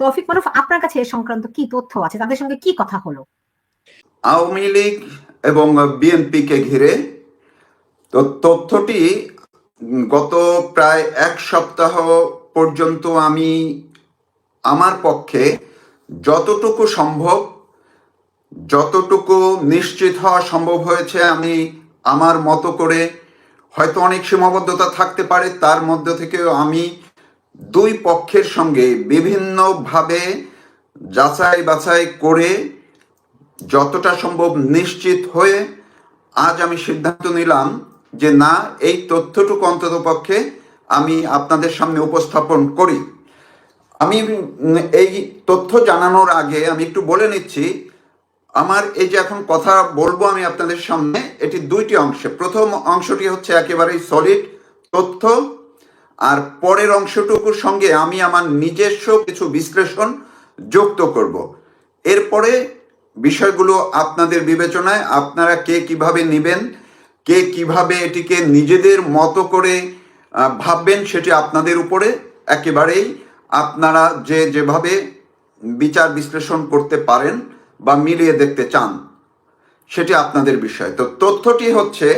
তৌফিক মারুফ, আপনার কাছে এ সংক্রান্ত কি তথ্য আছে? তাদের সঙ্গে কি কথা হলো? আওয়ামী লীগ এবং বিএনপিকে ঘিরে তো তথ্যটি গত প্রায় এক সপ্তাহ পর্যন্ত আমি আমার পক্ষে যতটুকু সম্ভব, যতটুকু নিশ্চিত হওয়া সম্ভব হয়েছে আমি আমার মতো করে, হয়তো অনেক সীমাবদ্ধতা থাকতে পারে, তার মধ্য থেকেও আমি দুই পক্ষের সঙ্গে বিভিন্নভাবে যাচাই বাছাই করে যতটা সম্ভব নিশ্চিত হয়ে আজ আমি সিদ্ধান্ত নিলাম যে না, এই তথ্যটুকু অন্তত পক্ষে আমি আপনাদের সামনে উপস্থাপন করি। আমি এই তথ্য জানানোর আগে আমি একটু বলে নিচ্ছি, আমার এই যে এখন কথা বলব আমি আপনাদের সামনে, এটি দুইটি অংশে। প্রথম অংশটি হচ্ছে একেবারেই সলিড তথ্য আর পরের অংশটুকুর সঙ্গে আমি আমার নিজস্ব কিছু বিশ্লেষণ যুক্ত করব। এরপরে বিষয়গুলো আপনাদের বিবেচনায় আপনারা কে কীভাবে নেবেন, কে কীভাবে এটিকে নিজেদের মতো করে ভাববেন সেটি আপনাদের উপরে একেবারেই আপনারা যে যেভাবে বিচার বিশ্লেষণ করতে পারেন বা মিলিয়ে দেখতে চান, সেটি আপনাদের বিষয়। তো তথ্যটি হচ্ছে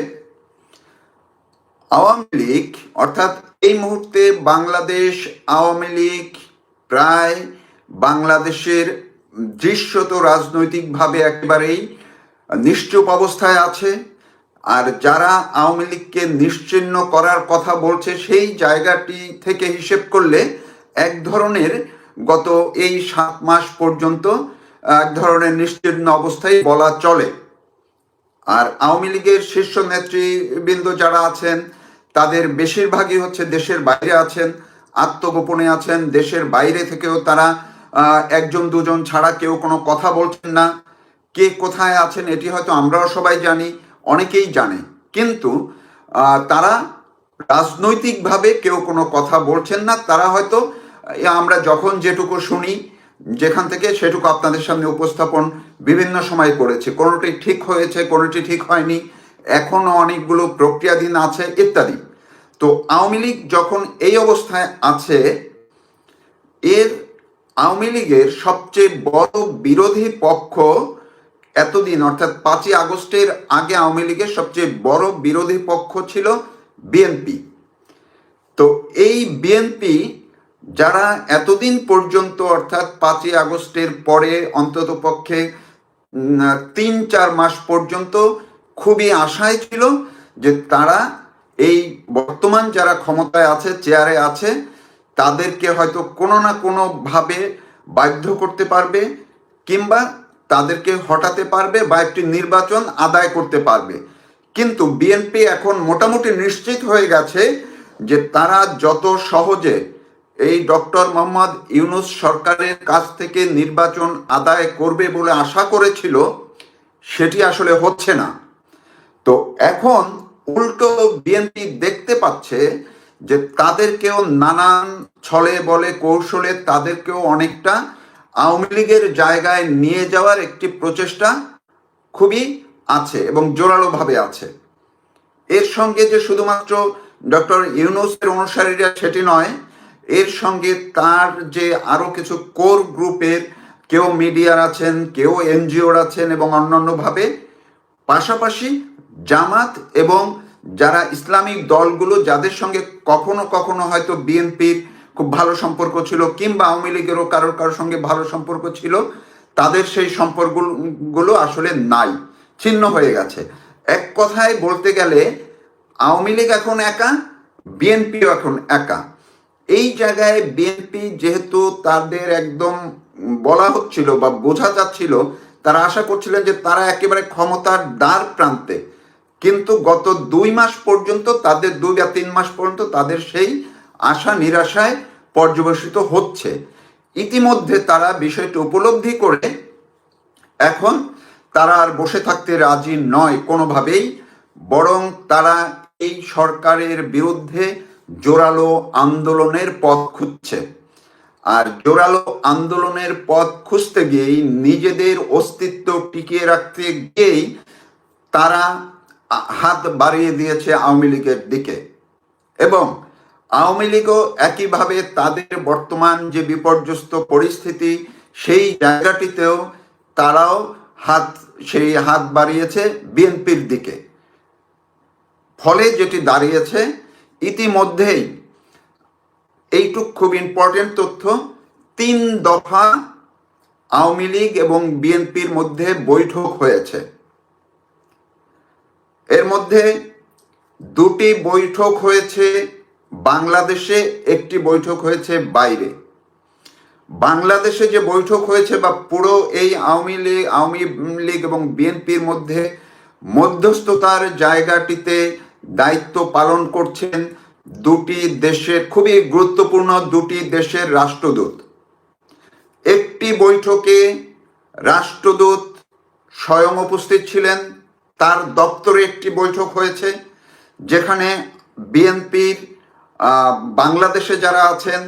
আওয়ামী লীগ, অর্থাৎ এই মুহূর্তে বাংলাদেশ আওয়ামী লীগ প্রায় বাংলাদেশের দৃশ্যত রাজনৈতিকভাবে একেবারেই নিশ্চুপ অবস্থায় আছে। আর যারা আওয়ামী লীগকে নিশ্চিহ্ন করার কথা বলছে, সেই জায়গাটি থেকে হিসেব করলে এক ধরনের গত এই সাত মাস পর্যন্ত, এক ধরনের নিশ্চিহ্ন অবস্থায় বলা চলে। আর আওয়ামী লীগের শীর্ষ নেতৃবৃন্দ যারা আছেন তাদের বেশিরভাগই হচ্ছে দেশের বাইরে আছেন, আত্মগোপনে আছেন, দেশের বাইরে থেকেও তারা একজন দুজন ছাড়া কেউ কোনো কথা বলছেন না। কে কোথায় আছেন এটি হয়তো আমরাও সবাই জানি, অনেকেই জানে। কিন্তু তারা রাজনৈতিকভাবে কেউ কোনো কথা বলছেন না, তারা হয়তো আমরা যখন যেটুকু শুনি, যেখান থেকে সেটুকু আপনাদের সামনে উপস্থাপন বিভিন্ন সময় করেছে। কোনোটি ঠিক হয়েছে, কোনোটি ঠিক হয়নি। এখনও অনেকগুলো প্রক্রিয়াধীন আছে ইত্যাদি। তো আওয়ামী লীগ যখন এই অবস্থায় আছে, এর আওয়ামী লীগের সবচেয়ে বড় বিরোধী পক্ষ এতদিন, অর্থাৎ পাঁচই আগস্টের আগে আওয়ামী লীগের সবচেয়ে বড় বিরোধী পক্ষ ছিল বিএনপি। তো এই বিএনপি যারা এতদিন পর্যন্ত, অর্থাৎ পাঁচই আগস্টের পরে অন্তত পক্ষে তিন চার মাস পর্যন্ত খুবই আশায় ছিল যে তারা এই বর্তমান যারা ক্ষমতায় আছে চেয়ারে আছে, তাদেরকে হয়তো কোনো না কোনো ভাবে বাধ্য করতে পারবে কিংবা তাদেরকে হটাতে পারবে বা একটি নির্বাচন আদায় করতে পারবে। কিন্তু বিএনপি এখন মোটামুটি নিশ্চিত হয়ে গেছে যে তারা যত সহজে এই ডক্টর মোহাম্মদ ইউনুস সরকারের কাছ থেকে নির্বাচন আদায় করবে বলে আশা করেছিল, সেটি আসলে হচ্ছে না। তো এখন উল্টো বিএনপি দেখতে পাচ্ছে যে তাদেরকেও নানান ছলে বলে কৌশলে তাদেরকেও অনেকটা আওয়ামী লীগের জায়গায় নিয়ে যাওয়ার একটি প্রচেষ্টা খুবই আছে এবং জোরালোভাবে আছে। এর সঙ্গে যে শুধুমাত্র ডক্টর ইউনুসের অনুসারীরা সেটি নয়, এর সঙ্গে তার যে আরও কিছু কোর গ্রুপের কেউ মিডিয়ার আছেন, কেউ এনজিওর আছেন এবং অন্যান্যভাবে পাশাপাশি জামাত এবং যারা ইসলামিক দলগুলো, যাদের সঙ্গে কখনো কখনো হয়তো বিএনপির খুব ভালো সম্পর্ক ছিল কিংবা আওয়ামী লীগেরও কারোর কারোর সঙ্গে ভালো সম্পর্ক ছিল, তাদের সেই সম্পর্কগুলো আসলে নাই, ছিন্ন হয়ে গেছে। এক কথায় বলতে গেলে, আওয়ামী লীগ এখন একা, বিএনপিও এখন একা। এই জায়গায় বিএনপি যেহেতু তাদের একদম বলা হচ্ছিল বা বোঝা যাচ্ছিল তারা আশা করছিলেন যে তারা একেবারে ক্ষমতার দ্বার প্রান্তে। কিন্তু গত দুই মাস পর্যন্ত, তাদের দুই বা তিন মাস পর্যন্ত তাদের সেই আশা নিরাশায় পর্যবেসিত হচ্ছে। ইতিমধ্যে তারা বিষয়টি উপলব্ধি করে এখন তারা আর বসে থাকতে রাজি নয় কোনোভাবেই, বরং তারা এই সরকারের বিরুদ্ধে জোরালো আন্দোলনের পথ খুঁজছে। আর জোরালো আন্দোলনের পথ খুঁজতে গিয়েই নিজেদের অস্তিত্ব টিকিয়ে রাখতে গিয়েই তারা হাত বাড়িয়ে দিয়েছে আওয়ামী লীগের দিকে। এবং আওয়ামী লীগও একইভাবে তাদের বর্তমান যে বিপর্যস্ত পরিস্থিতি, সেই জায়গাটিতেও তারাও হাত, সেই হাত বাড়িয়েছে বিএনপির দিকে। ফলে যেটি দাঁড়িয়েছে, ইতিমধ্যেই এইটুক খুব ইম্পর্টেন্ট তথ্য, তিন দফা আওয়ামী লীগ এবং বিএনপির মধ্যে বৈঠক হয়েছে। এর মধ্যে দুটি বৈঠক হয়েছে, বাংলাদেশে একটি বৈঠক হয়েছে বাইরে। বাংলাদেশে যে বৈঠক হয়েছে বা পুরো এই আওয়ামী লীগ আওয়ামী লীগ এবং বিএনপির মধ্যে মধ্যস্থতার জায়গাটিতে দায়িত্ব পালন করছেন দুটি দেশের খুবই গুরুত্বপূর্ণ দুটি দেশের রাষ্ট্রদূত। একটি বৈঠকে রাষ্ট্রদূত স্বয়ং উপস্থিত ছিলেন। তার দপ্তরে একটি বৈঠক হয়েছে, যেখানে বিএনপির বাংলাদেশে যারা আছেন,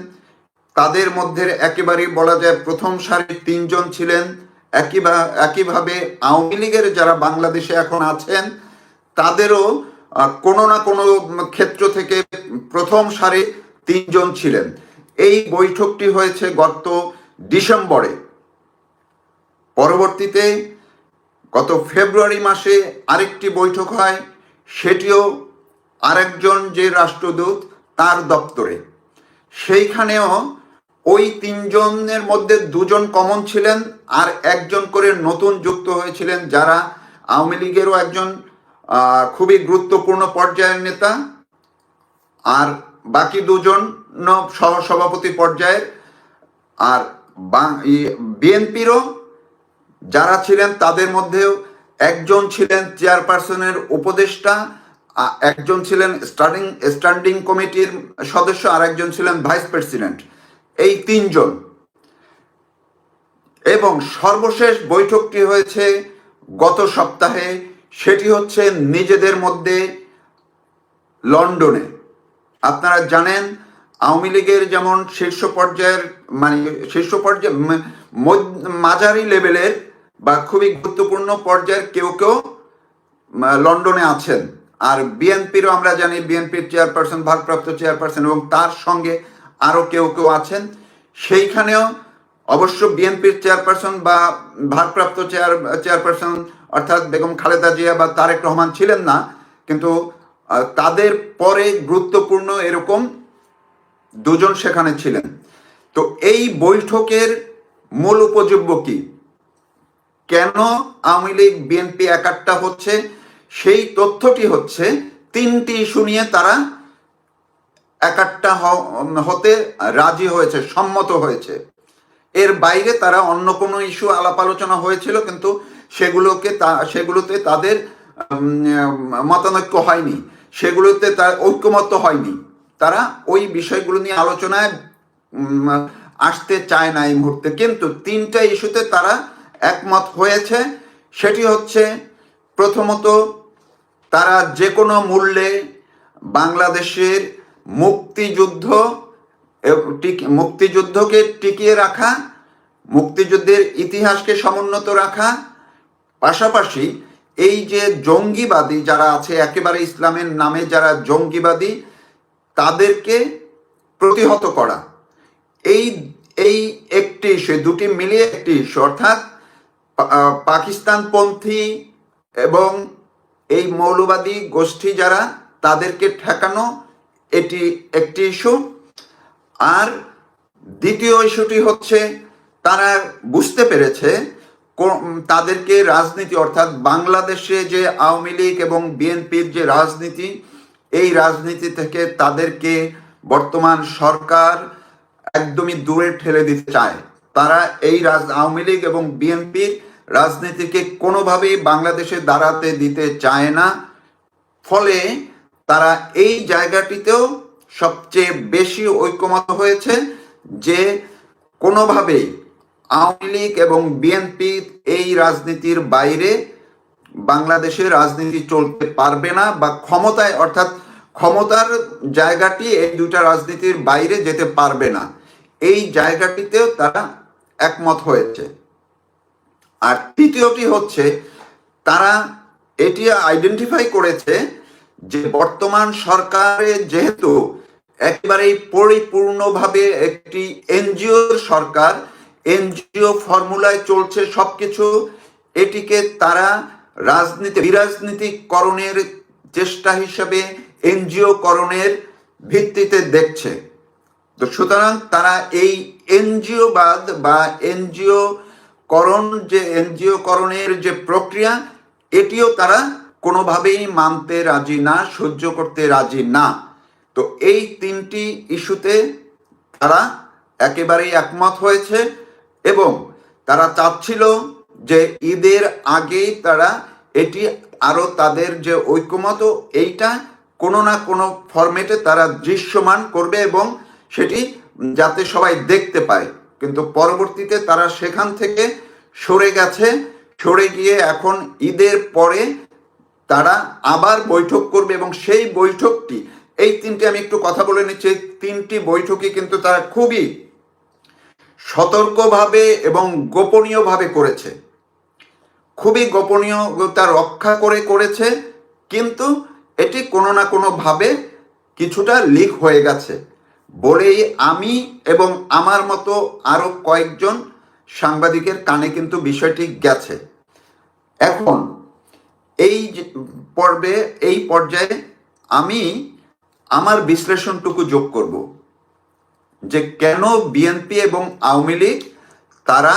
তাদের মধ্যে একেবারেই বলা যায় প্রথম সারির তিনজন ছিলেন। একইভাবে আওয়ামী লীগের যারা বাংলাদেশে এখন আছেন, তাদেরও কোনো না কোনো ক্ষেত্র থেকে প্রথম সারি তিনজন ছিলেন। এই বৈঠকটি হয়েছে গত ডিসেম্বরে। পরবর্তীতে গত ফেব্রুয়ারি মাসে আরেকটি বৈঠক হয়, সেটিও আরেকজন যে রাষ্ট্রদূত তার দপ্তরে। সেইখানেও ওই তিনজনের মধ্যে দুজন কমন ছিলেন আর একজন করে নতুন যুক্ত হয়েছিলেন যারা আওয়ামী লীগেরও একজন খুবই গুরুত্বপূর্ণ পর্যায়ের নেতা। আর বাকি দুজন ন- সহ সভাপতি পর্যায়ের। আর বিএনপিরও যারা ছিলেন তাদের মধ্যেও একজন ছিলেন চেয়ারপারসনের উপদেষ্টা একজন ছিলেন স্টার্টিং, স্ট্যান্ডিং কমিটির সদস্য, আর একজন ছিলেন ভাইস প্রেসিডেন্ট। এই তিনজন। এবং সর্বশেষ বৈঠকটি হয়েছে গত সপ্তাহে সেটি হচ্ছে নিজেদের মধ্যে লন্ডনে। আপনারা জানেন, আওয়ামী লীগের যেমন শীর্ষ পর্যায়ের মানে শীর্ষ পর্যায়ে মাঝারি লেভেলের বা খুবই গুরুত্বপূর্ণ পর্যায়ের কেউ কেউ লন্ডনে আছেন। আর বিএনপিরও আমরা জানি, বিএনপির চেয়ারপারসন, ভারপ্রাপ্ত চেয়ারপারসন এবং তার সঙ্গে আরও কেউ কেউ আছেন। সেইখানেও অবশ্য বিএনপির চেয়ারপারসন বা ভারপ্রাপ্ত চেয়ার, চেয়ারপারসন অর্থাৎ বেগম খালেদা জিয়া বা তারেক রহমান ছিলেন না, কিন্তু তাদের পরে গুরুত্বপূর্ণ এরকম দুজন সেখানে ছিলেন। তো এই বৈঠকের মূল উপযোগ্য কি? কেন আওয়ামী লীগ বিএনপি একাট্টা হচ্ছে? সেই তথ্যটি হচ্ছে, তিনটি ইস্যু নিয়ে তারা একাট্টা হতে রাজি হয়েছে, সম্মত হয়েছে। এর বাইরে তারা অন্য কোনো ইস্যু আলাপ আলোচনা হয়েছিল, কিন্তু সেগুলোকে তা, সেগুলোতে তাদের মতানৈক্য হয়নি। সেগুলোতে তার ঐক্যমত্য হয়নি। তারা ওই বিষয়গুলো নিয়ে আলোচনায় আসতে চায় না এই মুহূর্তে। কিন্তু তিনটা ইস্যুতে তারা একমত হয়েছে। সেটি হচ্ছে, প্রথমত, তারা যে কোনো মূল্যে বাংলাদেশের মুক্তিযুদ্ধ মুক্তিযুদ্ধকে টিকিয়ে রাখা, মুক্তিযুদ্ধের ইতিহাসকে সমুন্নত রাখা, পাশাপাশি এই যে জঙ্গিবাদী যারা আছে, একেবারে ইসলামের নামে যারা জঙ্গিবাদী, তাদেরকে প্রতিহত করা। এই এই একটি ইস্যু, দুটি মিলিয়ে একটি ইস্যু, অর্থাৎ পাকিস্তানপন্থী এবং এই মৌলবাদী গোষ্ঠী যারা, তাদেরকে ঠেকানো এটি একটি ইস্যু। আর দ্বিতীয় ইস্যুটি হচ্ছে, তারা বুঝতে পেরেছে তাদেরকে রাজনীতি, অর্থাৎ বাংলাদেশে যে আওয়ামী লীগ এবং বিএনপির যে রাজনীতি, এই রাজনীতি থেকে তাদেরকে বর্তমান সরকার একদমই দূরে ঠেলে দিতে চায়। তারা এই রাজ আওয়ামী লীগ এবং বিএনপির রাজনীতিকে কোনোভাবেই বাংলাদেশে দাঁড়াতে দিতে চায় না। ফলে তারা এই জায়গাটিতেও সবচেয়ে বেশি ঐক্যমত হয়েছে যে কোনোভাবেই আওয়ামী লীগ এবং বিএনপি এই রাজনীতির বাইরে বাংলাদেশে রাজনীতি চলতে পারবে না বা ক্ষমতায়, অর্থাৎ ক্ষমতার জায়গাটি এই দুটা রাজনীতির বাইরে যেতে পারবে না। এই জায়গাটিতেও তারা একমত হয়েছে। আর তৃতীয়টি হচ্ছে, তারা এটি আইডেন্টিফাই করেছে যে বর্তমান সরকারে যেহেতু একেবারেই পরিপূর্ণভাবে একটি এনজিওর সরকার, এনজিও ফর্মুলায় চলছে সবকিছু। এটিকে তারা রাজনীতি, বিরাজনীতিকরণের চেষ্টা হিসেবে এনজিও করণের ভিত্তিতে দেখছে। তো সুতরাং তারা এই এনজিওবাদ বা এনজিও করণ যে এনজিও করণের যে প্রক্রিয়া, এটিও তারা কোনোভাবেই মানতে রাজি না, সহ্য করতে রাজি না। তো এই তিনটি ইস্যুতে তারা একেবারেই একমত হয়েছে এবং তারা চাচ্ছিল যে ঈদের আগেই তারা এটি আরও তাদের যে ঐক্যমত, এইটা কোনো না কোনো ফরম্যাটে তারা দৃশ্যমান করবে এবং সেটি যাতে সবাই দেখতে পায়। কিন্তু পরবর্তীতে তারা সেখান থেকে সরে গেছে, সরে গিয়ে এখন ঈদের পরে তারা আবার বৈঠক করবে এবং সেই বৈঠকটি এই তিনটি আমি একটু কথা বলে নিচ্ছি। তিনটি বৈঠকই কিন্তু তারা খুবই সতর্কভাবে এবং গোপনীয়ভাবে করেছে। খুবই গোপনীয়তা রক্ষা করে করেছে, কিন্তু এটি কোনো না কোনো ভাবে কিছুটা লিক হয়ে গেছে। বলেই আমি এবং আমার মতো আরও কয়েকজন সাংবাদিকের কানে কিন্তু বিষয়টি গেছে। এখন এই পর্বে, এই পর্যায়ে আমি আমার বিশ্লেষণটুকু যোগ করব যে কেন বিএনপি এবং আওয়ামী লীগ তারা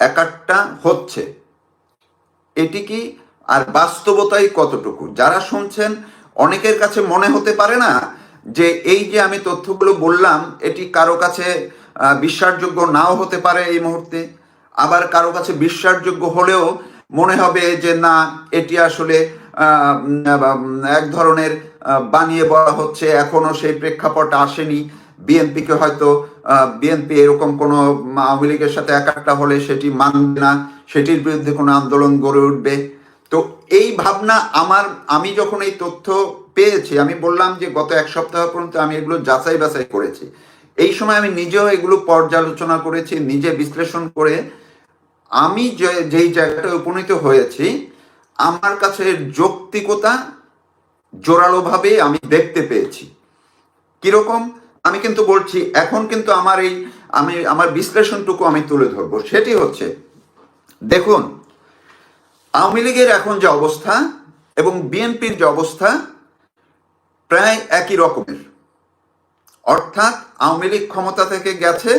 একাট্টা হচ্ছে। এটি কি আর বাস্তবতাই কতটুকু? যারা শুনছেন, অনেকের কাছে মনে হতে পারে না যে এই যে আমি তথ্যগুলো বললাম, এটি কারও কাছে বিশ্বাসযোগ্য নাও হতে পারে এই মুহূর্তে। আবার কারও কাছে বিশ্বাসযোগ্য হলেও মনে হবে যে না, এটি আসলে এক ধরনের বানিয়ে বলা হচ্ছে, এখনও সেই প্রেক্ষাপট আসেনি। বিএনপিকে হয়তো বিএনপি এরকম কোনো আওয়ামী লীগের সাথে একাট্টা হলে সেটি মানবে না, সেটির বিরুদ্ধে কোনো আন্দোলন গড়ে উঠবে। তো এই ভাবনা আমার, আমি যখন এই তথ্য পেয়েছি, আমি বললাম যে গত এক সপ্তাহ পর্যন্ত আমি এগুলো যাচাই বাছাই করেছি। এই সময় আমি নিজেও এগুলো পর্যালোচনা করেছি, নিজে বিশ্লেষণ করে। আমি যে, যেই জায়গাটায় উপনীত হয়েছি, আমার কাছে যৌক্তিকতা জোরালোভাবে আমি দেখতে পেয়েছি। কীরকম? আমি কিন্তু বলছি, এখন কিন্তু আমার এই, আমি, আমার বিশ্লেষণটুকু আমি তুলে ধরবো। সেটি হচ্ছে, দেখুন, আওয়ামী লীগের এখন যে অবস্থা এবং বিএনপির যে অবস্থা প্রায় একই রকমের। অর্থাৎ আওয়ামী লীগ ক্ষমতা থেকে গেছে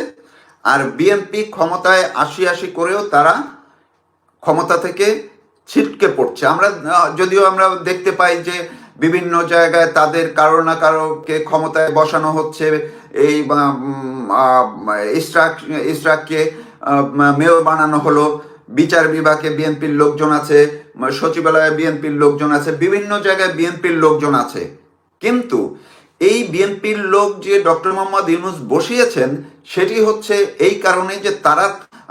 আর বিএনপি ক্ষমতায় আশি আশি করেও তারা ক্ষমতা থেকে ছিটকে পড়ছে। আমরা, যদিও আমরা দেখতে পাই যে বিভিন্ন জায়গায় তাদের কারও না কারোকে ক্ষমতায় বসানো হচ্ছে। এই ইসরাক ইসরাককে মেয়র বানানো হলো। বিচার বিভাগে বিএনপির লোকজন আছে, সচিবালয়ে বিএনপির লোকজন আছে, বিভিন্ন জায়গায় বিএনপির লোকজন আছে। কিন্তু এই বিএনপির লোক যে ডক্টর মোহাম্মদ ইউনুস বসিয়েছেন, সেটি হচ্ছে এই কারণে যে তারা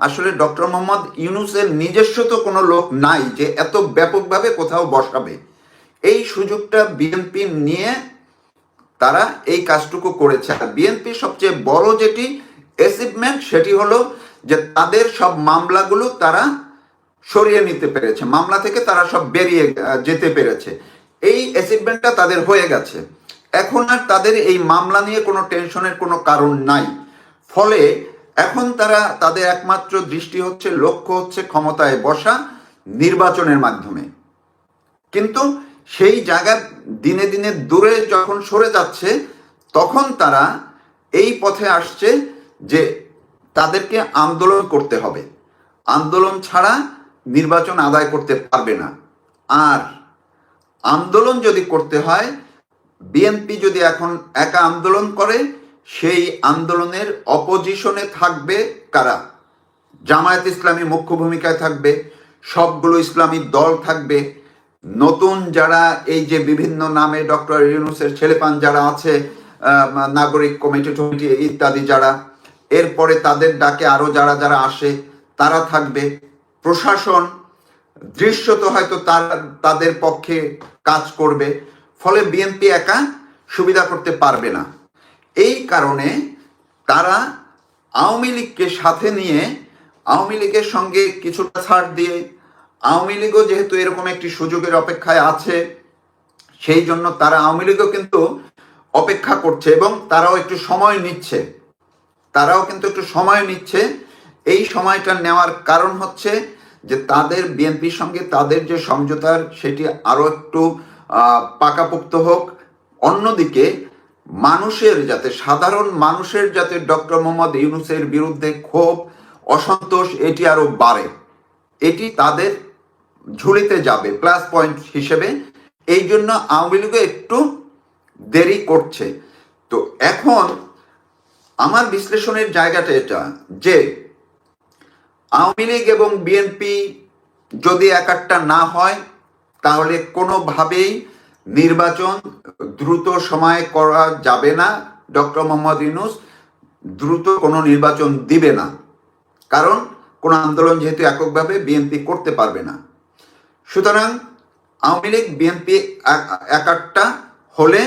আসলে ডক্টর মোহাম্মদ ইউনুসের নিজস্ব তো কোনো লোক নাই যে এত ব্যাপকভাবে কোথাও বসাবে। এই সুযোগটা বিএনপি নিয়ে তারা এই কাজটুকু করেছে। আর বিএনপি সবচেয়ে বড় যেটি অ্যাচিভমেন্ট সেটি হলো যে তাদের সব মামলাগুলো তারা সরিয়ে নিতে পেরেছে। মামলা থেকে তারা সব বেরিয়ে যেতে পেরেছে। এই অ্যাচিভমেন্টটা তাদের হয়ে গেছে। এখন আর তাদের এই মামলা নিয়ে কোনো টেনশনের কোনো কারণ নাই। ফলে এখন তারা, তাদের একমাত্র দৃষ্টি হচ্ছে, লক্ষ্য হচ্ছে ক্ষমতায় বসা নির্বাচনের মাধ্যমে। কিন্তু সেই জায়গা দিনে দিনে দূরে যখন সরে যাচ্ছে, তখন তারা এই পথে আসছে যে তাদেরকে আন্দোলন করতে হবে। আন্দোলন ছাড়া নির্বাচন আদায় করতে পারবে না। আর আন্দোলন যদি করতে হয়, বিএনপি যদি এখন একা আন্দোলন করে, সেই আন্দোলনের অপোজিশনে থাকবে কারা? জামায়াত ইসলামী মুখ্য ভূমিকায় থাকবে, সবগুলো ইসলামী দল থাকবে। নতুন যারা এই যে বিভিন্ন নামে ডক্টর ইউনুসের ছেলেপান যারা আছে নাগরিক কমিটি, টমিটি ইত্যাদি যারা, এরপরে তাদের ডাকে আরও যারা যারা আসে, তারা থাকবে। প্রশাসন দৃশ্যত হয়তো তারা, তাদের পক্ষে কাজ করবে, ফলে বিএনপি একা সুবিধা করতে পারবে না। এই কারণে তারা আওয়ামী লীগকে সাথে নিয়ে, আওয়ামী লীগের সঙ্গে কিছুটা ছাড় দিয়ে আওয়ামী লীগও যেহেতু এরকম একটি সুযোগের অপেক্ষায় আছে, সেই জন্য তারা আওয়ামী লীগও কিন্তু অপেক্ষা করছে এবং তারাও একটু সময় নিচ্ছে। তারাও কিন্তু একটু সময় নিচ্ছে। এই সময়টা নেওয়ার কারণ হচ্ছে যে তাদের বিএনপির সঙ্গে তাদের যে সমঝোতার সেটি আরও একটু পাকাপোক্ত হোক। অন্যদিকে মানুষের যাতে, সাধারণ মানুষের যাতে ডক্টর মোহাম্মদ ইউনুসের বিরুদ্ধে ক্ষোভ, অসন্তোষ এটি আরও বাড়ে। এটি তাদের ঝুলিতে যাবে প্লাস পয়েন্ট হিসেবে। এই জন্য আওয়ামী লীগও একটু দেরি করছে। তো এখন আমার বিশ্লেষণের জায়গাটা এটা যে, আওয়ামী লীগ এবং বিএনপি যদি একাট্টা না হয়, তাহলে কোনোভাবেই নির্বাচন দ্রুত সময়ে করা যাবে না। ডক্টর মোহাম্মদ ইউনুস দ্রুত কোনো নির্বাচন দিবে না। কারণ কোনো আন্দোলন যেহেতু এককভাবে বিএনপি করতে পারবে না। সুতরাং আওয়ামী লীগ, বিএনপি একাট্টা হলে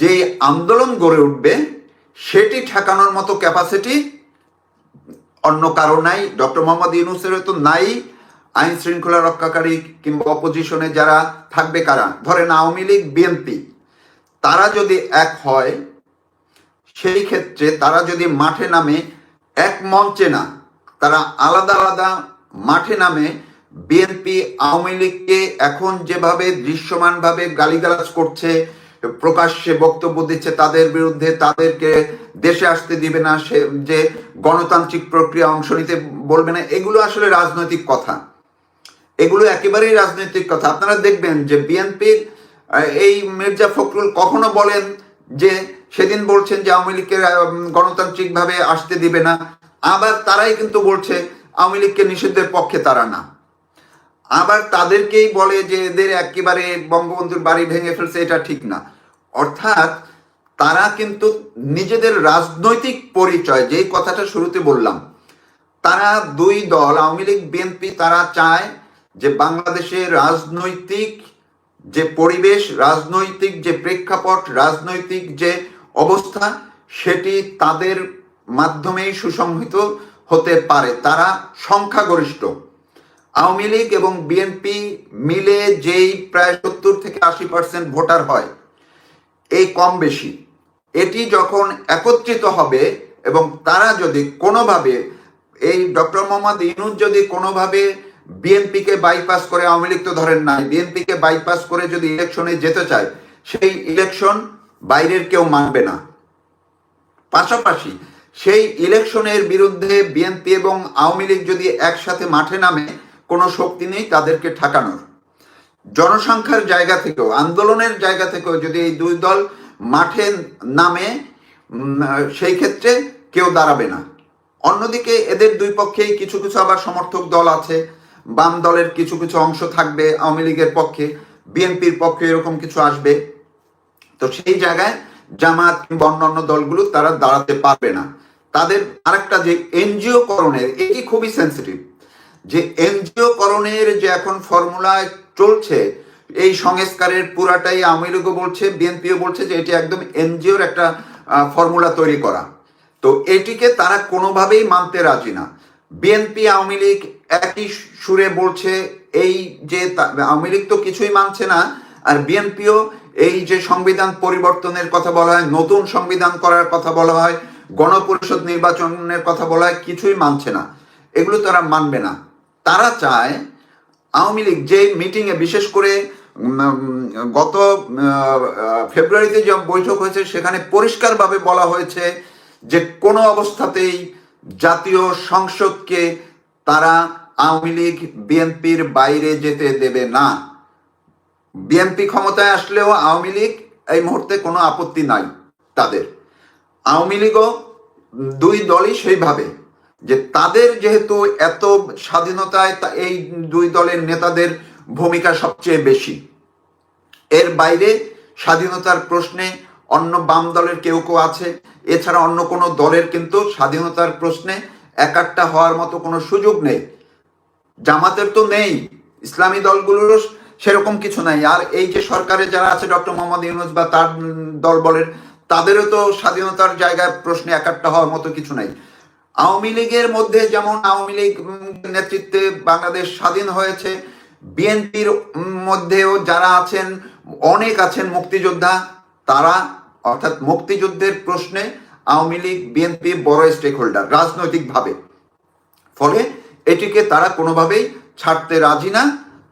যে আন্দোলন গড়ে উঠবে, সেটি ঠেকানোর মতো ক্যাপাসিটি অন্য কারও নাই। ডক্টর মোহাম্মদ ইউনুসেরও তো নাই। আইন শৃঙ্খলা রক্ষাকারী কিংবা অপোজিশনে যারা থাকবে কারা? ধরেন আওয়ামী লীগ, বিএনপি। তারা যদি এক হয়, সেই ক্ষেত্রে তারা যদি মাঠে নামে, এক মঞ্চে না, তারা আলাদা আলাদা মাঠে নামে বিএনপি আওয়ামী লীগকে এখন যেভাবে দৃশ্যমানভাবে গালিগালাজ করছে, প্রকাশ্যে বক্তব্য দিচ্ছে, তাদের বিরুদ্ধে তাদেরকে দেশে আসতে দিবে না, সে যে গণতান্ত্রিক প্রক্রিয়া অংশ নিতে বলবে না, এগুলো আসলে রাজনৈতিক কথা। এগুলো একেবারেই রাজনৈতিক কথা। আপনারা দেখবেন যে বিএনপির এই মির্জা ফখরুল কখনো বলেন যে, সেদিন বলছেন যে আওয়ামী লীগকে গণতান্ত্রিক ভাবে আসতে দিবে না। আবার তারাই কিন্তু বলছে আওয়ামী লীগকে নিষিদ্ধের পক্ষে তারা না। আবার তাদেরকেই বলে যে এদের একেবারে বঙ্গবন্ধুর বাড়ি ভেঙে ফেলছে, এটা ঠিক না। অর্থাৎ তারা কিন্তু নিজেদের রাজনৈতিক পরিচয়, যেই কথাটা শুরুতে বললাম, তারা দুই দল, আওয়ামী লীগ বিএনপি তারা চায় যে বাংলাদেশে রাজনৈতিক যে পরিবেশ, রাজনৈতিক যে প্রেক্ষাপট, রাজনৈতিক যে অবস্থা, সেটি তাদের মাধ্যমেই সুসংহিত হতে পারে। তারা সংখ্যাগরিষ্ঠ। আওয়ামী লীগ এবং বিএনপি মিলে যেই প্রায় সত্তর থেকে আশি পার্সেন্ট ভোটার হয়, এই কম বেশি। এটি যখন একত্রিত হবে এবং তারা যদি কোনোভাবে, এই ডক্টর মোহাম্মদ ইনুজ যদি কোনোভাবে বিএনপিকে বাইপাস করে, আওয়ামী লীগ তো ধরেন নাই, বিএনপিকে বাইপাস করে যদি ইলেকশনে যেতে চায়, সেই ইলেকশন বাইরের কেউ মানবে না। পাশাপাশি সেই ইলেকশনের বিরুদ্ধে বিএনপি এবং আওয়ামী লীগ যদি একসাথে মাঠে নামে কোনো শক্তি নেই তাদেরকে ঠেকানোর। জনসংখ্যার জায়গা থেকেও, আন্দোলনের জায়গা থেকেও যদি এই দুই দল মাঠে নামে সেই ক্ষেত্রে কেউ দাঁড়াবে না। অন্যদিকে এদের দুই পক্ষেই কিছু কিছু আবার সমর্থক দল আছে, বাম দলের কিছু কিছু অংশ থাকবে আওয়ামী লীগের পক্ষে, বিএনপির পক্ষে এরকম কিছু আসবে। তো সেই জায়গায় জামাত কিংবা অন্যান্য দলগুলো তারা দাঁড়াতে পারবে না। তাদের আরেকটা যে এনজিও করণের এটি খুবই সেন্সিটিভ যে এনজিও করণের যে এখন ফর্মুলায় চলছে, এই সংস্কারের পুরাটাই আওয়ামী লীগও বলছে, বিএনপিও বলছে যে এটি একদম এনজিওর একটা ফর্মুলা তৈরি করা। তো এটিকে তারা কোনোভাবেই মানতে রাজি না। বিএনপি, আওয়ামী লীগ একই সুরে বলছে, এই যে আওয়ামী লীগ তো কিছুই মানছে না, আর বিএনপিও এই যে সংবিধান পরিবর্তনের কথা বলা হয়, নতুন সংবিধান করার কথা বলা হয়, গণপরিষদ নির্বাচনের কথা বলা হয়, কিছুই মানছে না। এগুলো তারা মানবে না। তারা চায় আওয়ামী লীগ যে মিটিংয়ে বিশেষ করে গত ফেব্রুয়ারিতে যে বৈঠক হয়েছে, সেখানে পরিষ্কারভাবে বলা হয়েছে যে কোনো অবস্থাতেই জাতীয় সংসদকে তারা আওয়ামী লীগ, বিএনপির বাইরে যেতে দেবে না। বিএনপি ক্ষমতায় আসলেও আওয়ামী লীগ এই মুহূর্তে কোনো আপত্তি নাই তাদের। আওয়ামী লীগও দুই দলই সেইভাবে যে তাদের যেহেতু এত স্বাধীনতায় এই দুই দলের নেতাদের ভূমিকা সবচেয়ে বেশি। এর বাইরে স্বাধীনতার প্রশ্নে অন্য বাম দলের কেউ কেউ আছে, এছাড়া অন্য কোনো দলের কিন্তু স্বাধীনতার প্রশ্নে একাট্টা হওয়ার মতো কোনো সুযোগ নেই। জামাতের তো নেই, ইসলামী দলগুলোরও সেরকম কিছু নাই। আর এই যে সরকারে যারা আছে, ডক্টর মোহাম্মদ ইউনুস বা তার দল বলেন তাদেরও তো স্বাধীনতার জায়গায় প্রশ্নে একাট্টা হওয়ার মতো কিছু নাই। আওয়ামী লীগের মধ্যে যেমন আওয়ামী লীগ নেতৃত্বে বাংলাদেশ স্বাধীন হয়েছে, বিএনপির মধ্যেও যারা আছেন, অনেক আছেন মুক্তিযোদ্ধা, তারা, অর্থাৎ মুক্তিযুদ্ধের প্রশ্নে আওয়ামী লীগ, বিএনপি বড় স্টেক হোল্ডার রাজনৈতিকভাবে। ফলে এটিকে তারা কোনোভাবেই ছাড়তে রাজি না।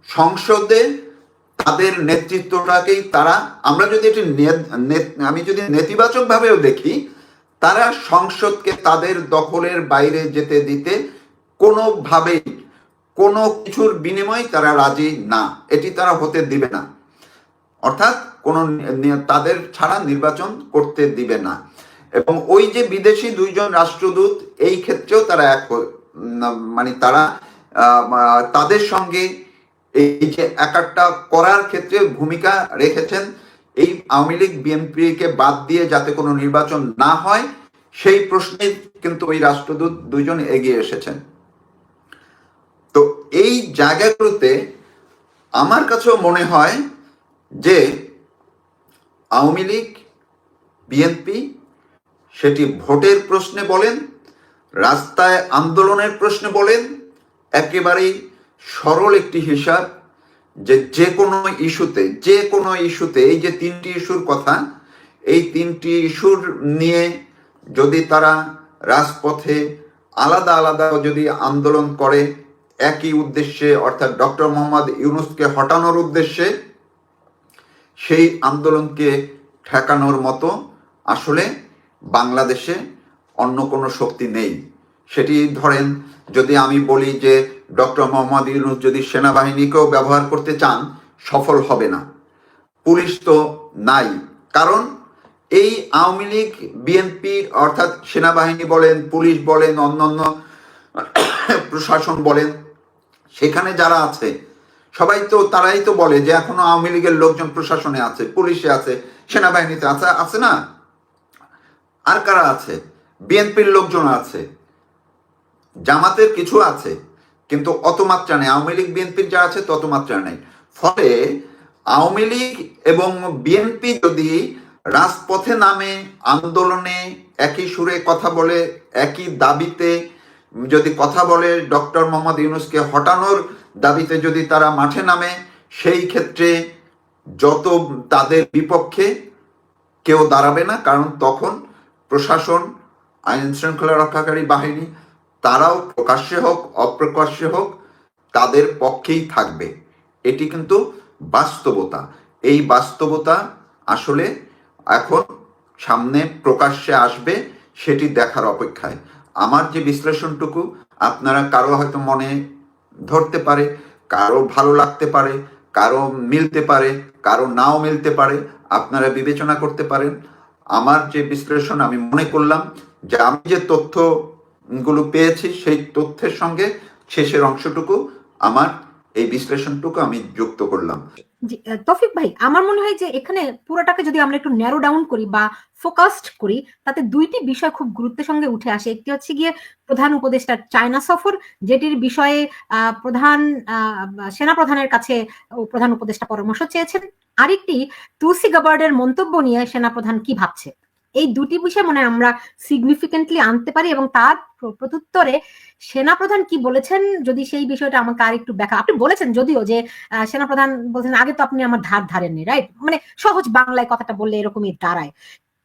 সংসদে তাদের নেতৃত্বটাকেই তারা, আমরা যদি এটি আমি যদি নেতিবাচক ভাবেও দেখি তারা সংসদকে তাদের দখলের বাইরে যেতে দিতে কোনোভাবেই, কোনো কিছুর বিনিময়ে তারা রাজি না। এটি তারা হতে দিবে না। অর্থাৎ কোন তাদের ছাড়া নির্বাচন করতে দিবে না। এবং ওই যে বিদেশি দুইজন রাষ্ট্রদূত, এই ক্ষেত্রেও তারা এক মানে তারা তাদের সঙ্গে এই যে একাট্টা করার ক্ষেত্রে ভূমিকা রেখেছেন এই আওয়ামী লীগ, বিএনপিকে বাদ দিয়ে যাতে কোনো নির্বাচন না হয়, সেই প্রশ্নে কিন্তু ওই রাষ্ট্রদূত দুজন এগিয়ে এসেছেন। তো এই জায়গাগুলোতে আমার কাছেও মনে হয় যে আওয়ামী লীগ, বিএনপি সেটি ভোটের প্রশ্নে বলেন, রাস্তায় আন্দোলনের প্রশ্নে বলেন, একেবারেই সরল একটি হিসাব যে যে কোনো ইস্যুতে, যে কোনো ইস্যুতে, এই যে তিনটি ইস্যুর কথা, এই তিনটি ইস্যুর নিয়ে যদি তারা রাজপথে আলাদা আলাদা যদি আন্দোলন করে, একই উদ্দেশ্যে, অর্থাৎ ডক্টর মোহাম্মদ ইউনুসকে হটানোর উদ্দেশ্যে, সেই আন্দোলনকে ঠেকানোর মতো আসলে বাংলাদেশে অন্য কোনো শক্তি নেই। সেটি ধরেন, যদি আমি বলি যে ডক্টর মোহাম্মদ ইউনুস যদি সেনাবাহিনীকেও ব্যবহার করতে চান, সফল হবে না। পুলিশ তো নাই। কারণ এই আওয়ামী লীগ, বিএনপি অর্থাৎ সেনাবাহিনী বলেন, পুলিশ বলেন, অন্যান্য প্রশাসন বলেন, সেখানে যারা আছে, সবাই তো, তারাই তো বলে যে এখনও আওয়ামী লীগের লোকজন প্রশাসনে আছে, পুলিশে আছে, সেনাবাহিনীতে আছে আছে না? আর কারা আছে? বিএনপির লোকজন আছে। জামাতের কিছু আছে, কিন্তু অত মাত্রা নেই। আওয়ামী লীগ, বিএনপির যা আছে, তত মাত্রা নেই। ফলে আওয়ামী লীগ এবং বিএনপি যদি রাজপথে নামে, আন্দোলনে একই সুরে কথা বলে, একই দাবিতে যদি কথা বলে, ডক্টর মোহাম্মদ ইউনুসকে হটানোর দাবিতে যদি তারা মাঠে নামে, সেই ক্ষেত্রে যত তাদের বিপক্ষে কেউ দাঁড়াবে না, কারণ তখন প্রশাসন, আইন শৃঙ্খলা রক্ষাকারী বাহিনী তারাও প্রকাশ্যে হোক, অপ্রকাশ্যে হোক, তাদের পক্ষেই থাকবে। এটি কিন্তু বাস্তবতা। এই বাস্তবতা আসলে এখন সামনে প্রকাশ্যে আসবে, সেটি দেখার অপেক্ষায়। আমার যে বিশ্লেষণটুকু, আপনারা কারও হয়তো মনে ধরতে পারে, কারও ভালো লাগতে পারে, কারও মিলতে পারে, কারও নাও মিলতে পারে, আপনারা বিবেচনা করতে পারেন। আমার যে বিশ্লেষণ আমি মনে করলাম, যে আমি যে তথ্যগুলো পেয়েছি সেই তথ্যের সঙ্গে শেষের অংশটুকু আমার এই বিশ্লেষণটুকু আমি যুক্ত করলাম। তৌফিক ভাই আমার মনে হয় যে এখানে পুরোটাকে যদি আমরা একটু ন্যারো ডাউন করি বা ফোকাসড করি তাতে দুইটি বিষয় খুব গুরুত্বের সঙ্গে উঠে আসে। একটি হচ্ছে গিয়ে প্রধান উপদেষ্টার চায়না সফর যেটির বিষয়ে প্রধান আহ, সেনা প্রধানের কাছে প্রধান উপদেষ্টা পরামর্শ চেয়েছেন। আরেকটি তুলসি গাবার্ডের মন্তব্য নিয়ে সেনা প্রধান কি ভাবছে? এই দুটি বিষয় মনে আমরা সিগনিফিকেন্টলি আনতে পারি এবং তার প্র- প্রত্যুত্তরে সেনাপ্রধান কি বলেছেন? যদি সেই বিষয়টা আমাকে আর একটু ব্যাখ্যা আপনি বলেছেন যদিও যে সেনাপ্রধান বলছেন, আগে তো আপনি আমার ধার ধারেননি রাইট মানে সহজ বাংলায় কথাটা বললে এরকমই দাঁড়ায়।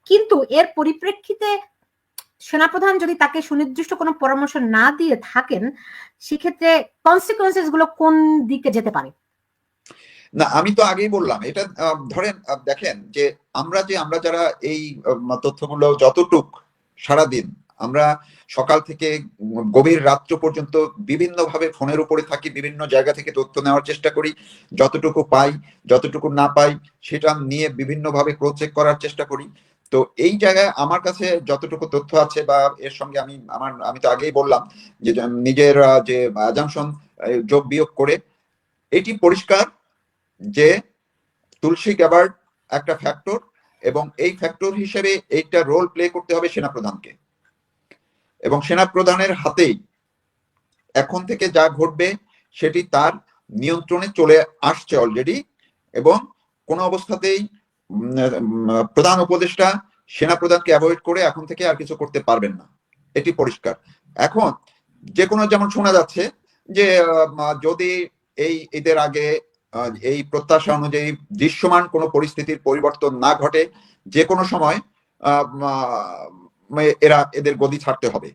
কিন্তু এর পরিপ্রেক্ষিতে সেনাপ্রধান যদি তাকে সুনির্দিষ্ট কোনো পরামর্শ না দিয়ে থাকেন, সেক্ষেত্রে কনসিকুয়েন্সেসগুলো কোন দিকে যেতে পারে? না, আমি তো আগেই বললাম, এটা ধরেন দেখেন যে আমরা যে, আমরা যারা এই তথ্যগুলো যতটুক সারাদিন, আমরা সকাল থেকে গভীর রাত্র পর্যন্ত বিভিন্ন ভাবে ফোনের উপরে থাকি, বিভিন্ন জায়গা থেকে তথ্য নেওয়ার চেষ্টা করি, যতটুকু পাই, যতটুকু না পাই, সেটা নিয়ে বিভিন্ন ভাবে ক্রস চেক করার চেষ্টা করি। তো এই জায়গায় আমার কাছে যতটুকু তথ্য আছে বা এর সঙ্গে আমি, আমার, আমি তো আগেই বললাম যে, নিজের যে অ্যাজামশন যোগ বিয়োগ করে, এটি পরিষ্কার যে তুলসী গ্যাবার্ড একটা ফ্যাক্টর এবং এই ফ্যাক্টর হিসেবে এইটা রোল প্লে করতে হবে সেনাপ্রধানকে। এবং সেনাপ্রধানের হাতেই এখন থেকে যা ঘটবে সেটি তার নিয়ন্ত্রণে চলে আসছে অলরেডি এবং কোনো অবস্থাতেই প্রধান উপদেষ্টা সেনাপ্রধানকে অ্যাভয়েড করে এখন থেকে আর কিছু করতে পারবেন না। এটি পরিষ্কার। এখন যে কোনো যেমন শোনা যাচ্ছে যে যদি এই ঈদের আগে এই প্রত্যাশা অনুযায়ী দৃশ্যমান কোনো পরিস্থিতির পরিবর্তন না ঘটে, যে কোনো সময় এরা এদের গদি ছাড়তে হবে।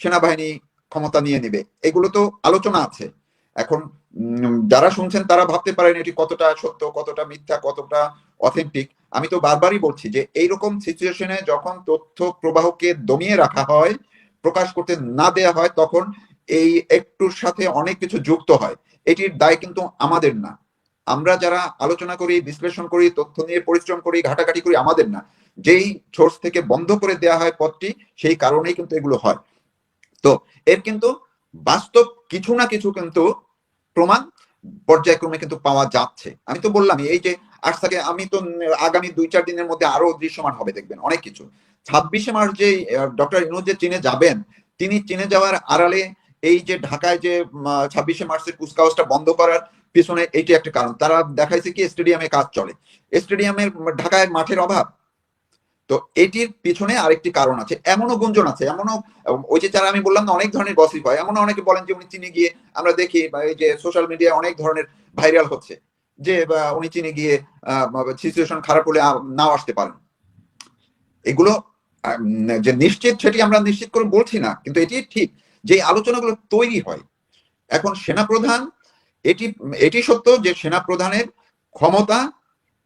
সেনাবাহিনী ক্ষমতা নিয়ে নেবে। এগুলো তো আলোচনা আছে। এখন যারা শুনছেন তারা ভাবতে পারেন এটি কতটা সত্য, কতটা মিথ্যা, কতটা অথেন্টিক আমি তো বারবারই বলছি যে এইরকম সিচুয়েশনে যখন তথ্য প্রবাহকে দমিয়ে রাখা হয়, প্রকাশ করতে না দেয়া হয়, তখন এই একটুর সাথে অনেক কিছু যুক্ত হয়। এটির দায় কিন্তু আমাদের না। আমরা যারা আলোচনা করি, বিশ্লেষণ করি, তথ্য নিয়ে পরিশ্রম করি, ঘাটাঘাটি করি, আমাদের না। যেই সোর্স থেকে বন্ধ করে দেয়া হয় পথটি, সেই কারণেই কিন্তু এগুলো হয়। তো এর কিন্তু বাস্তব কিছু না কিছু কিন্তু প্রমাণ পর্যায়ক্রমে কিন্তু পাওয়া যাচ্ছে। আমি তো বললাম, এই যে আজ থেকে আমি তো আগামী দুই চার দিনের মধ্যে আরও দৃশ্যমান হবে, দেখবেন, অনেক কিছু। ছাব্বিশে মার্চ যে ডক্টর ইনুজ যে চীনে যাবেন, তিনি চীনে যাওয়ার আড়ালে এই যে ঢাকায় যে ছাব্বিশে মার্চের কুচকাওয়াজটা বন্ধ করার পিছনে এইটি একটা কারণ। তারা দেখাইছে কি, স্টেডিয়ামে কাজ চলে। স্টেডিয়ামের ঢাকায় মাঠের অভাব। তো এটির পিছনে আরেকটি কারণ আছে। এমনও গুঞ্জন আছে, এমনও, ওই যে যারা আমি বললাম না, অনেক ধরনের গসিপ হয়। এমনও অনেকে বলেন যে, উনি চীনে গিয়ে আমরা দেখি বা এই যে সোশ্যাল মিডিয়ায় অনেক ধরনের ভাইরাল হচ্ছে। যে উনি চীনে গিয়ে সিচুয়েশন খারাপ হলে নাও আসতে পারেন। এগুলো যে নিশ্চিত সেটি আমরা নিশ্চিত করে বলছি না, কিন্তু এটি ঠিক। যে আলোচনাগুলো তৈরি হয়। এখন সেনাপ্রধান, এটি এটি সত্য যে সেনাপ্রধানের ক্ষমতা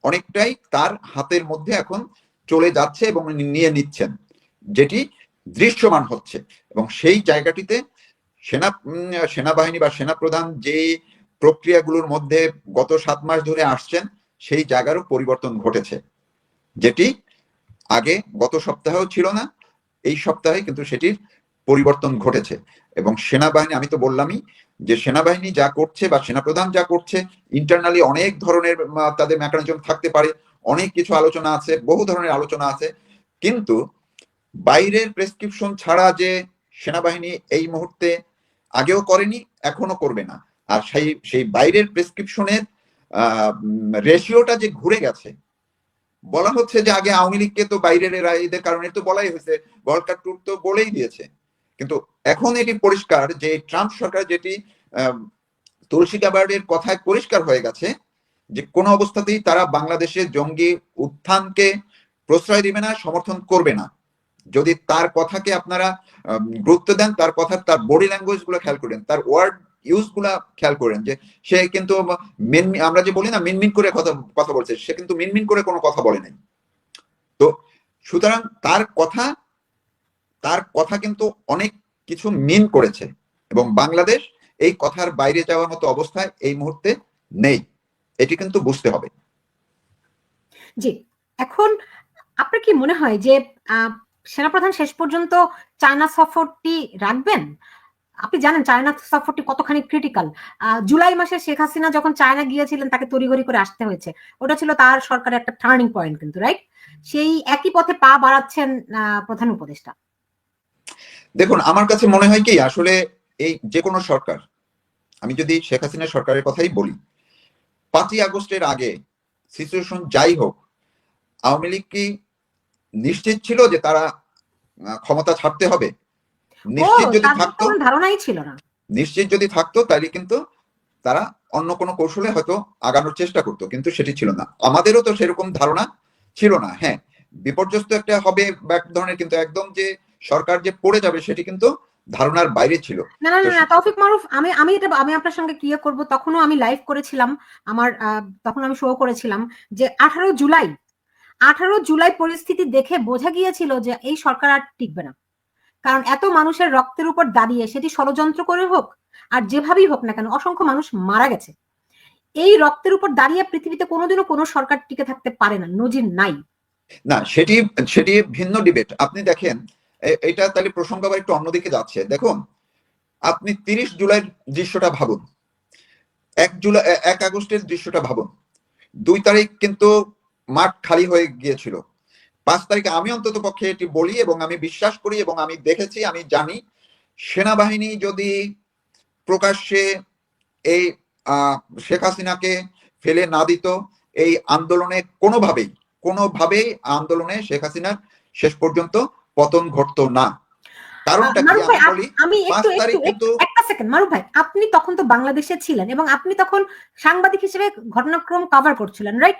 অনেকটাই তার হাতের মধ্যে এখন চলে যাচ্ছে এবং নিয়ে নিচ্ছেন, যেটি দৃশ্যমান হচ্ছে। এবং সেই জায়গাটিতে সেনা সেনাবাহিনী বা সেনাপ্রধান যে প্রক্রিয়াগুলোর মধ্যে গত সাত মাস ধরে আসছেন, সেই জায়গারও পরিবর্তন ঘটেছে, যেটি আগে গত সপ্তাহেও ছিল না, এই সপ্তাহে কিন্তু সেটির পরিবর্তন ঘটেছে। এবং সেনাবাহিনী, আমি তো বললামই যে সেনাবাহিনী যা করছে বা সেনাপ্রধান যা করছে ইন্টারনালি অনেক ধরনের তাদের মেকানিজম থাকতে পারে, অনেক কিছু আলোচনা আছে, বহু ধরনের আলোচনা আছে। কিন্তু বাইরের প্রেসক্রিপশন ছাড়া যে সেনাবাহিনী এই মুহূর্তে আগেও করেনি এখনও করবে না। আর সেই সেই বাইরের প্রেসক্রিপশনের রেশিওটা যে ঘুরে গেছে, বলা হচ্ছে যে আগে আওয়ামী লীগকে তো বাইরের এরা, এদের কারণে তো বলাই হয়েছে কাপ ট্যুর তো বলেই দিয়েছে। কিন্তু এখন এটি পরিষ্কার যে ট্রাম্প সরকার যেটি তুলসী গাবার্ডের কথায় পরিষ্কার হয়ে গেছে যে কোনো অবস্থাতেই তারা বাংলাদেশে জঙ্গি উত্থানকে প্রশ্রয় দিবে না, সমর্থন করবে না। যদি তার কথাকে আপনারা গুরুত্ব দেন, তার কথা, তার বডি ল্যাঙ্গুয়েজগুলো খেয়াল করেন, তার ওয়ার্ড ইউজগুলা খেয়াল করেন যে সে কিন্তু আমরা যে বলি না মিনমিন করে কথা কথা বলছে, সে কিন্তু মিনমিন করে কোনো কথা বলে নাই। তো সুতরাং তার কথা তার কথা কিন্তু অনেক কিছু মিন করেছে এবং বাংলাদেশ এই কথার বাইরে যাওয়ার মতো অবস্থায় এই মুহূর্তে নেই। এটি কিন্তু বুঝতে হবে। জি, এখন আপনার কি মনে হয় যে সেনাপ্রধান শেষ পর্যন্ত চায়না সফরটি রাখবেন? আপনি জানেন চায়না সফরটি কতখানি ক্রিটিক্যাল জুলাই মাসে শেখ হাসিনা যখন চায়না গিয়েছিলেন, তাকে তড়িঘড়ি করে আসতে হয়েছে। ওটা ছিল তার সরকারের একটা টার্নিং পয়েন্ট কিন্তু রাইট সেই একই পথে পা বাড়াচ্ছেন প্রধান উপদেষ্টা। দেখুন আমার কাছে মনে হয় কি আসলে এই যে কোনো সরকার আমি যদি শেখ হাসিনা সরকারের কথাই বলি পাঁচই আগস্টের আগে সিচুয়েশন যাই হোক আওয়ামী লীগ কি নিশ্চিত ছিল যে তারা ক্ষমতা ছাড়তে হবে? নিশ্চিত যদি থাকতো ধারণাই ছিল না। নিশ্চিত যদি থাকতো তাহলে কিন্তু তারা অন্য কোনো কৌশলে হয়তো আগানোর চেষ্টা করতো কিন্তু সেটি ছিল না। আমাদেরও তো সেরকম ধারণা ছিল না হ্যাঁ। বিপর্যস্ত একটা হবে বা এক ধরনের কিন্তু একদম যে সরকার যে পড়ে যাবে সেটি কিন্তু ধারণার বাইরে ছিল। না না না, তৌফিক মারুফ আমি আমি এটা আমি আপনার সঙ্গে ক্লিয়ার করব। তখনও আমি লাইভ করেছিলাম আমার তখন আমি শো করেছিলাম যে আঠারো জুলাই আঠারো জুলাই পরিস্থিতি দেখে বোঝা গিয়েছিল যে এই সরকার আর টিকবে না। কারণ এত মানুষের রক্তের উপর দাঁড়িয়ে সেটি ষড়যন্ত্র করে হোক আর যেভাবেই হোক না কেন অসংখ্য মানুষ মারা গেছে। এই রক্তের উপর দাঁড়িয়ে পৃথিবীতে কোনোদিনও কোনো সরকার টিকে থাকতে পারে না নজির নাই। না সেটি সেটি ভিন্ন ডিবেট আপনি দেখেন এটা তাহলে প্রসঙ্গ আবার একটু অন্যদিকে যাচ্ছে। দেখুন, আপনি তিরিশ জুলাইয়ের দৃশ্যটা ভাবুন। এক জুলাই এক আগস্টের দৃশ্যটা ভাবুন। দুই তারিখ কিন্তু মাঠ খালি হয়ে গিয়েছিল। পাঁচ তারিখে আমি অন্তত পক্ষে এটি বলি এবং আমি বিশ্বাস করি এবং আমি দেখেছি, আমি জানি, সেনাবাহিনী যদি প্রকাশ্যে এই শেখ হাসিনাকে ফেলে না দিত, এই আন্দোলনে কোনোভাবেই কোনোভাবেই আন্দোলনে শেখ হাসিনার শেষ পর্যন্ত পতন ঘটতো না। কারণটা কি? আমি আমি একটু একটু একটু- সেকেন্ড মারুফ ভাই আপনি তখন তো বাংলাদেশে ছিলেন এবং আপনি তখন সাংবাদিক হিসেবে ঘটনাক্রম কভার করছিলেন রাইট